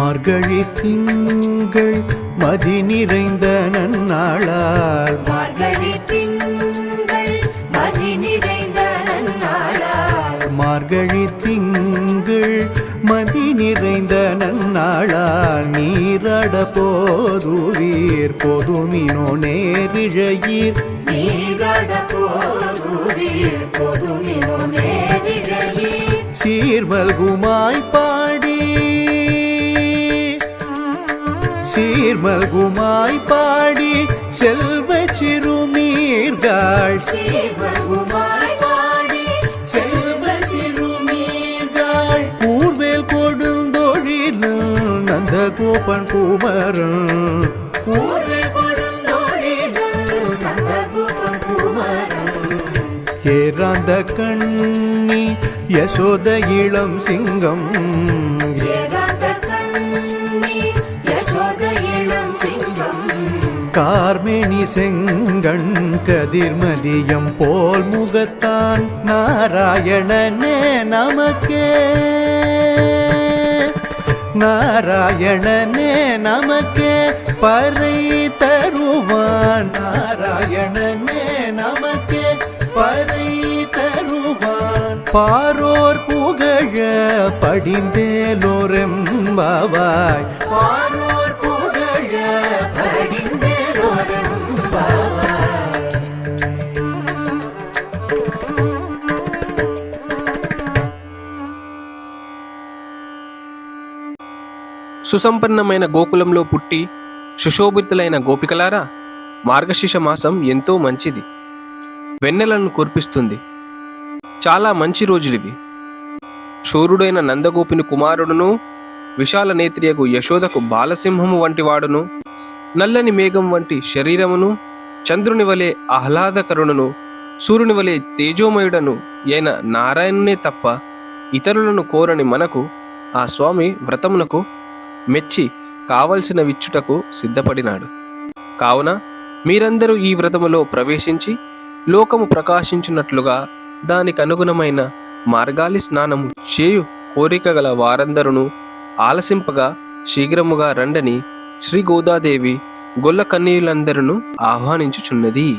மார்கழி திங்கள் மதி நிறைந்த நன்னாளால். மார்கழி திங்கள் மதி நிறைந்த நன்னாளால். மார்கழி திங்கள் மதி நிறைந்த நன்னாளால். நீராட போதுவீர் பொதுமினோ நேரிழையீர். நீராட போதுவீர் பொதுமினோ நேரிழையீர். சீர்மல்குமாய் பாடி சீர்மல்குமாய் பாடி செல்வ சிறுமீர்கள் சீர்வகுமாய் பாடி செல்வ சிறுமீர்கள் கூர்வேல் கொடுந்தொழிலும் நந்த கோபன் குமரன். ஏராந்த கண்ணி யசோத இளம் சிங்கம். கார்மேனி செங்கண் கதிர்மதியம் போல் முகத்தான் நாராயணனே நமக்கே. நாராயணனே நமக்கே. பறை தருவான் நாராயணனே நமக்கே. பறை தருவான் பாரோர் புகழ படிந்தேலோரெம்பாவாய். సుసంపన్నమైన గోకులంలో పుట్టి సుశోభితులైన గోపికలారా మార్గశిష మాసం ఎంతో మంచిది. వెన్నెలను కురిపిస్తుంది. చాలా మంచి రోజులివి. శూరుడైన నందగోపిని కుమారుడును విశాల నేత్రియకు యశోదకు బాలసింహము వంటి వాడును నల్లని మేఘం వంటి శరీరమును చంద్రుని వలె ఆహ్లాదకరుణను సూర్యుని వలె తేజోమయుడను అయిన నారాయణునే తప్ప ఇతరులను కోరని మనకు ఆ స్వామి వ్రతమునకు మెచ్చి కావలసిన విచ్చుటకు సిద్ధపడినాడు. కావున మీరందరూ ఈ వ్రతములో ప్రవేశించి లోకము ప్రకాశించినట్లుగా దానికి అనుగుణమైన మార్గాలి స్నానము చేయు కోరిక గల వారందరును ఆలసింపగా శీఘ్రముగా రండని శ్రీ గోదాదేవి గొల్ల కన్నీయులందరూ ఆహ్వానించుచున్నది.